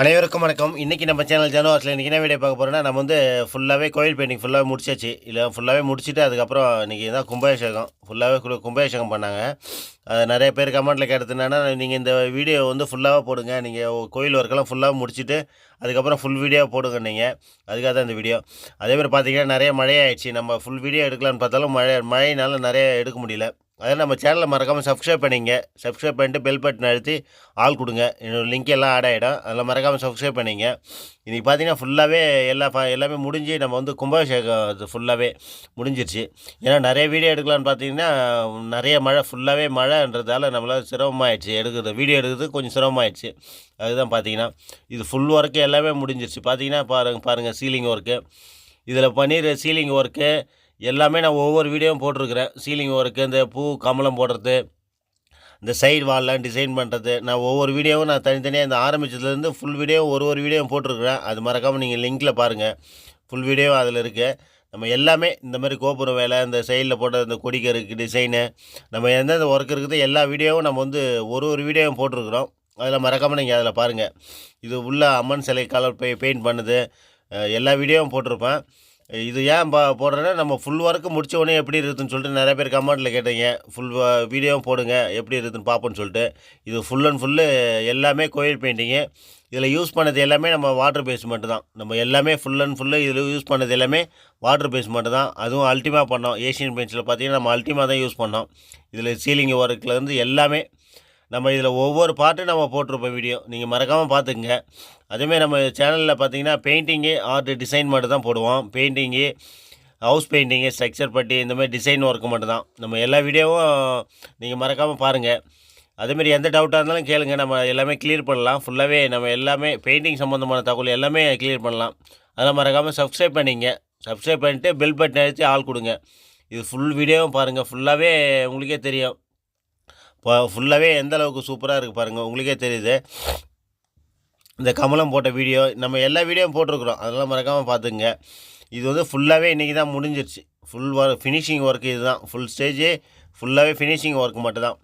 அனைவருக்கும் வணக்கம். இன்றைக்கி நம்ம சேனல் ஜனவாஸில் இன்றைக்கி என்ன வீடியோ பார்க்க போகிறோன்னா நம்ம வந்து ஃபுல்லாகவே கோயில் பெயிண்டிங் ஃபுல்லாகவே முடிச்சாச்சு. இல்லை ஃபுல்லாகவே முடிச்சுட்டு அதுக்கப்புறம் இன்றைக்கி தான் கும்பாபிஷேகம். ஃபுல்லாகவே கும்பாபிஷேகம் பண்ணாங்க. அது நிறைய பேர் கமெண்ட்டில் கேட்டது என்னென்னா நீங்கள் இந்த வீடியோ வந்து ஃபுல்லாக போடுங்க. நீங்கள் கோயில் ஒர்க்கெல்லாம் ஃபுல்லாக முடிச்சுட்டு அதுக்கப்புறம் ஃபுல் வீடியோ போடுங்க நீங்கள் அதுக்காக தான் இந்த வீடியோ அதே மாதிரி பார்த்தீங்கன்னா நிறைய மழையாயிடுச்சு. நம்ம ஃபுல் வீடியோ எடுக்கலான்னு பார்த்தாலும் மழை மழையினால் நிறைய எடுக்க முடியல. அதாவது நம்ம சேனலை மறக்காமல் சப்ஸ்கிரைப் பண்ணிங்க. சப்ஸ்கிரைப் பண்ணிட்டு பெல் பட்டன் அழுத்தி ஆள் கொடுங்க. என்னோட லிங்க் எல்லாம் ஆட் ஆகிடும் அதில் மறக்காமல் சப்ஸ்கிரைப் பண்ணிங்க. இன்றைக்கி பார்த்தீங்கன்னா ஃபுல்லாகவே எல்லா ஃப எல்லாமே முடிஞ்சு நம்ம வந்து கும்பாபிஷேகம் அது ஃபுல்லாகவே முடிஞ்சிருச்சு. ஏன்னா நிறைய வீடியோ எடுக்கலான்னு பார்த்தீங்கன்னா நிறைய மழை ஃபுல்லாகவே மழைன்றதால நம்மளால் சிரமமாயிடுச்சு. எடுக்கிறது வீடியோ எடுக்கிறது கொஞ்சம் சிரமமாயிடுச்சு. அதுதான் பார்த்தீங்கன்னா இது ஃபுல் ஒர்க்கு எல்லாமே முடிஞ்சிருச்சு. பார்த்தீங்கன்னா பாருங்க பாருங்கள் சீலிங் ஒர்க்கு இதில் பண்ணிடுற சீலிங் ஒர்க்கு எல்லாமே நான் ஒவ்வொரு வீடியோவும் போட்டிருக்கிறேன். சீலிங் ஒர்க்கு இந்த பூ கமலம் போடுறது இந்த சைடு வால்லாம் டிசைன் பண்ணுறது நான் ஒவ்வொரு வீடியோவும் நான் தனித்தனியாக இந்த ஆரம்பிச்சதுலேருந்து ஃபுல் வீடியோ ஒரு ஒரு வீடியோவும் போட்டிருக்கிறேன். அது மறக்காமல் நீங்கள் லிங்க்கில் பாருங்கள் ஃபுல் வீடியோ அதில் இருக்குது நம்ம எல்லாமே இந்த மாதிரி கோபுரம் வேலை இந்த சைடில் போட்ட இந்த கொடிக்கருக்கு டிசைனு நம்ம எந்தெந்த ஒர்க் இருக்குது எல்லா வீடியோவும் நம்ம வந்து ஒரு ஒரு வீடியோவும் போட்டிருக்கிறோம். அதில் மறக்காமல் நீங்கள் அதில் பாருங்கள் இது உள்ள அம்மன் சிலை கலர் பெ பெயிண்ட் பண்ணுது. எல்லா வீடியோவும் போட்டிருப்பேன். இது ஏன் பா போடுறேன்னா நம்ம ஃபுல் ஒர்க்கு முடிச்ச உடனே எப்படி இருக்குதுன்னு சொல்லிட்டு நிறைய பேர் கமெண்ட்டில் கேட்டீங்க. ஃபுல் வீடியோவும் போடுங்க எப்படி இருக்குதுன்னு பார்ப்போன்னு சொல்லிட்டு. இது ஃபுல் அண்ட் ஃபுல்லு எல்லாமே கோயில் பெயிண்டிங்கு இதில் யூஸ் பண்ணது எல்லாமே நம்ம வாட்டர் பேஸ்மெண்ட் தான். நம்ம எல்லாமே ஃபுல் அண்ட் ஃபுல்லு இதில் யூஸ் பண்ணது எல்லாமே வாட்டர் பேஸ்மெண்ட் தான். அதுவும் அல்டிமா பண்ணோம். ஏஷியன் பெயிண்ட்ஸில் பார்த்தீங்கன்னா நம்ம அல்டிமா தான் யூஸ் பண்ணோம். இதில் சீலிங் ஒர்க்லேருந்து எல்லாமே நம்ம இதில் ஒவ்வொரு பாட்டும் நம்ம போட்டிருப்போம் வீடியோ நீங்கள் மறக்காமல் பார்த்துக்குங்க அதேமாதிரி நம்ம சேனலில் பார்த்தீங்கன்னா பெயிண்டிங்கு ஆர்ட் டிசைன் மட்டும் தான் போடுவோம். பெயிண்டிங்கு ஹவுஸ் பெயிண்டிங்கு ஸ்ட்ரக்சர் பட்டி இந்த மாதிரி டிசைன் ஒர்க்கு மட்டும்தான். நம்ம எல்லா வீடியோவும் நீங்கள் மறக்காமல் பாருங்கள் அதேமாரி எந்த டவுட்டாக இருந்தாலும் கேளுங்க. நம்ம எல்லாமே கிளியர் பண்ணலாம். ஃபுல்லாகவே நம்ம எல்லாமே பெயிண்டிங் சம்மந்தமான தகவல் எல்லாமே கிளியர் பண்ணலாம். அதெல்லாம் மறக்காமல் சப்ஸ்கிரைப் பண்ணிங்க. சப்ஸ்கிரைப் பண்ணிட்டு பெல் பட்டன் அடித்து ஆள் கொடுங்க. இது ஃபுல் வீடியோவும் பாருங்கள் ஃபுல்லாகவே உங்களுக்கே தெரியும். இப்போ ஃபுல்லாகவே எந்த அளவுக்கு சூப்பராக இருக்குது பாருங்கள் உங்களுக்கே தெரியுது. இந்த கமலம் போட்ட வீடியோ நம்ம எல்லா வீடியோவும் போட்டிருக்குறோம். அதெல்லாம் மறக்காமல் பார்த்துங்க இது வந்து ஃபுல்லாகவே இன்றைக்கி தான் முடிஞ்சிருச்சு. ஃபுல் ஒர்க் ஃபினிஷிங் ஒர்க் இது தான் ஃபுல் ஸ்டேஜே ஃபுல்லாகவே ஃபினிஷிங் ஒர்க் மட்டும்தான்.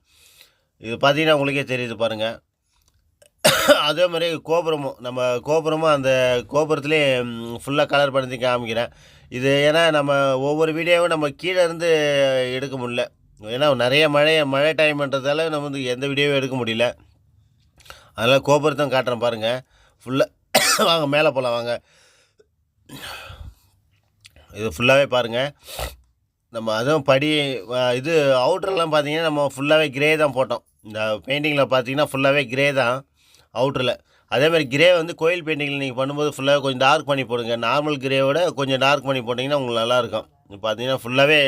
இது பார்த்தீங்கன்னா உங்களுக்கே தெரியுது பாருங்கள் அதே மாதிரி கோபுரமும் நம்ம கோபுரமும் அந்த கோபுரத்துலேயே ஃபுல்லாக கலர் பண்ணி காமிக்கிறேன். இது ஏன்னா நம்ம ஒவ்வொரு வீடியோவும் நம்ம கீழே இருந்து எடுக்க முடியல. ஏன்னா நிறைய மழை மழை டைம்ன்றதால நம்ம வந்து எந்த வீடியோவும் எடுக்க முடியல. அதனால் கோபுரத்தையும் காட்டுறேன் பாருங்கள் ஃபுல்லாக வாங்க மேலே போகலாம் வாங்க. இது ஃபுல்லாகவே பாருங்கள் நம்ம அதுவும் படி இது அவுட்டர்லாம் பார்த்தீங்கன்னா நம்ம ஃபுல்லாகவே கிரே தான் போட்டோம். இந்த பெயிண்டிங்கில் பார்த்தீங்கன்னா ஃபுல்லாகவே கிரே தான் அவுட்டரில் அதே மாதிரி கிரே வந்து கோயில் பெயிண்டிங்கில் நீங்கள் பண்ணும்போது ஃபுல்லாக கொஞ்சம் டார்க் பண்ணி போடுங்க. நார்மல் கிரேவோட கொஞ்சம் டார்க் பண்ணி போட்டிங்கன்னா உங்களுக்கு நல்லாயிருக்கும் இப்போ பார்த்தீங்கன்னா ஃபுல்லாகவே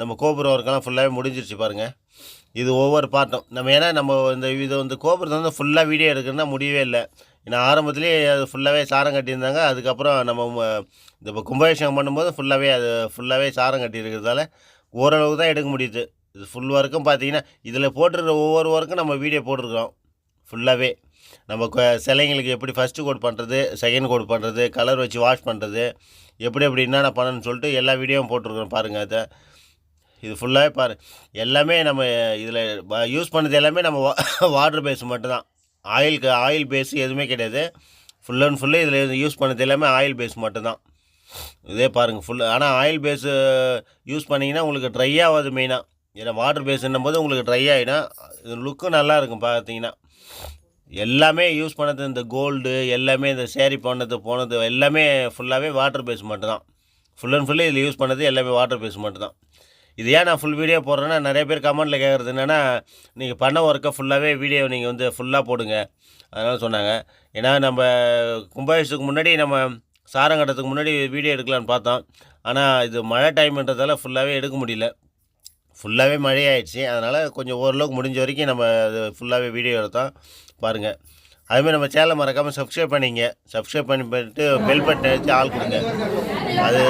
நம்ம கோபுரம் ஒர்க்கெல்லாம் ஃபுல்லாகவே முடிஞ்சிருச்சு பாருங்கள் இது ஒவ்வொரு பார்ட்டும் நம்ம ஏன்னா நம்ம இந்த இது வந்து கோபுரத்தை வந்து ஃபுல்லாக வீடியோ எடுக்கணும்னா முடியவே இல்லை. ஏன்னா ஆரம்பத்துலேயே அது ஃபுல்லாகவே சாரம் கட்டியிருந்தாங்க. அதுக்கப்புறம் நம்ம இந்த இப்போ கும்பாபிஷேகம் பண்ணும்போது ஃபுல்லாகவே அது ஃபுல்லாகவே சாரம் கட்டியிருக்கிறதால ஓரளவுக்கு ஓரளவு தான் எடுக்க முடியுது. இது ஃபுல் ஒர்க்கும் பார்த்தீங்கன்னா இதில் போட்டிருக்கிற ஒவ்வொரு ஒர்க்கும் நம்ம வீடியோ போட்டிருக்கிறோம். ஃபுல்லாகவே நம்ம சிலைங்களுக்கு எப்படி ஃபஸ்ட்டு கோட் பண்ணுறது செகண்ட் கோட் பண்ணுறது கலர் வச்சு வாஷ் பண்ணுறது எப்படி எப்படி என்னென்ன பண்ணணும்னு சொல்லிட்டு எல்லா வீடியோவும் போட்டிருக்கிறோம் பாருங்கள் அதை. இது ஃபுல்லாகவே பாரு. எல்லாமே நம்ம இதில் யூஸ் பண்ணது எல்லாமே நம்ம வாட்டர் பேஸ் மட்டும்தான். ஆயிலுக்கு ஆயில் பேஸ் எதுவுமே கிடையாது. ஃபுல் அண்ட் ஃபுல்லு இதில் யூஸ் பண்ணது எல்லாமே ஆயில் பேஸ் மட்டும்தான். இதே பாருங்கள் ஃபுல் ஆனால் ஆயில் பேஸு யூஸ் பண்ணிங்கன்னா உங்களுக்கு ட்ரை ஆகாது மெயினாக ஏன்னா வாட்டர் பேஸுன்னும் போது உங்களுக்கு ட்ரை ஆகிடும் இது லுக்கும் நல்லா இருக்கும் பார்த்தீங்கன்னா. எல்லாமே யூஸ் பண்ணது இந்த கோல்டு எல்லாமே இந்த சேரீ பண்ணது போனது எல்லாமே ஃபுல்லாகவே வாட்டர் பேஸ் மட்டும்தான். ஃபுல் அண்ட் ஃபுல்லு இதில் யூஸ் பண்ணது எல்லாமே வாட்டர் பேஸ் மட்டும்தான். இது ஏன் நான் ஃபுல் வீடியோ போடுறேன்னா நிறைய பேர் கமெண்ட்டில் கேட்குறது என்னென்னா நீங்கள் பண்ண ஒர்க்கை ஃபுல்லாகவே வீடியோ நீங்கள் வந்து ஃபுல்லாக போடுங்க. அதனால் சொன்னாங்க. ஏன்னா நம்ம கும்பாபிஷத்துக்கு முன்னாடி நம்ம சாரங்கட்டத்துக்கு முன்னாடி வீடியோ எடுக்கலான்னு பார்த்தோம். ஆனால் இது மழை டைம்ன்றதால ஃபுல்லாகவே எடுக்க முடியல. ஃபுல்லாகவே மழையாயிடுச்சு. அதனால் கொஞ்சம் ஓரளவுக்கு முடிஞ்ச வரைக்கும் நம்ம அது ஃபுல்லாகவே வீடியோ எடுத்தோம். பாருங்கள் அதுமாதிரி நம்ம சேனலை மறக்காமல் சப்ஸ்கிரைப் பண்ணிங்க. சப்ஸ்கிரைப் பண்ணி பண்ணிட்டு பெல் பட்டன் வச்சு ஆள் கொடுங்க. அது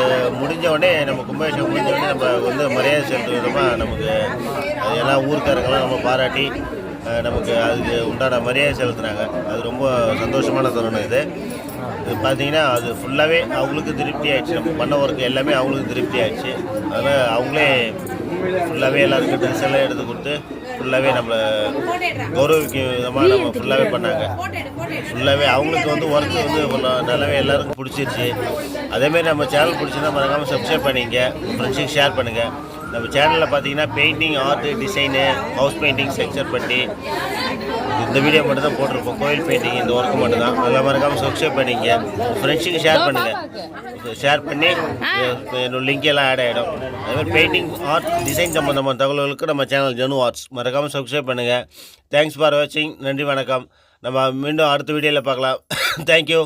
முடிஞ்ச உடனே நம்ம கும்பாபிஷேகம் முடிஞ்ச உடனே நம்ம வந்து மரியாதை செலுத்தும் விதமாக நமக்கு அது எல்லா ஊருக்காரங்களாம் நம்ம பாராட்டி நமக்கு அதுக்கு உண்டான மரியாதை செலுத்துகிறாங்க அது ரொம்ப சந்தோஷமான தருணம் இது. இது பார்த்தீங்கன்னா அது ஃபுல்லாகவே அவங்களுக்கு திருப்தி ஆயிடுச்சு. நம்ம பண்ண ஒர்க் எல்லாமே அவங்களுக்கு திருப்தி ஆயிடுச்சு. அதனால் அவங்களே ஃபுல்லாகவே எல்லாருக்கும் ட்ரெஸ் எல்லாம் எடுத்து கொடுத்து ஃபுல்லாகவே நம்மளை கௌரவிக்கும் விதமாக நம்ம ஃபுல்லாகவே பண்ணாங்க. ஃபுல்லாகவே அவங்களுக்கு வந்து ஒர்க்கு வந்து நல்லாவே எல்லாருக்கும் பிடிச்சிருச்சு. அதேமாரி நம்ம சேனல் பிடிச்சிருந்தா மறக்காமல் சப்ஸ்கிரைப் பண்ணிங்க. ஃப்ரெண்ட்ஸுக்கு ஷேர் பண்ணுங்கள் நம்ம சேனலில் பார்த்தீங்கன்னா painting art design house painting structure பண்ணி இந்த வீடியோ மட்டும் தான் போட்டிருப்போம். கோயில் பெயிண்டிங் இந்த ஒர்க்கு மட்டும் தான் அதெல்லாம் மறக்காமல் சப்ஸ்கிரைப் பண்ணிங்க. ஃப்ரெண்ட்ஸுக்கு ஷேர் பண்ணுங்கள் ஷேர் பண்ணி லிங்க் எல்லாம் ஆட் ஆகிடும் அதேமாதிரி பெயிண்டிங் ஆர்ட் டிசைன் சம்மந்தமான தகவல்களுக்கு நம்ம சேனல் ஜனு ஆர்ட்ஸ் மறக்காமல் சப்ஸ்கிரைப் பண்ணுங்கள் தேங்க்ஸ் ஃபார் வாட்சிங் நன்றி வணக்கம். நம்ம மீண்டும் அடுத்த வீடியோவில் பார்க்கலாம். தேங்க்யூ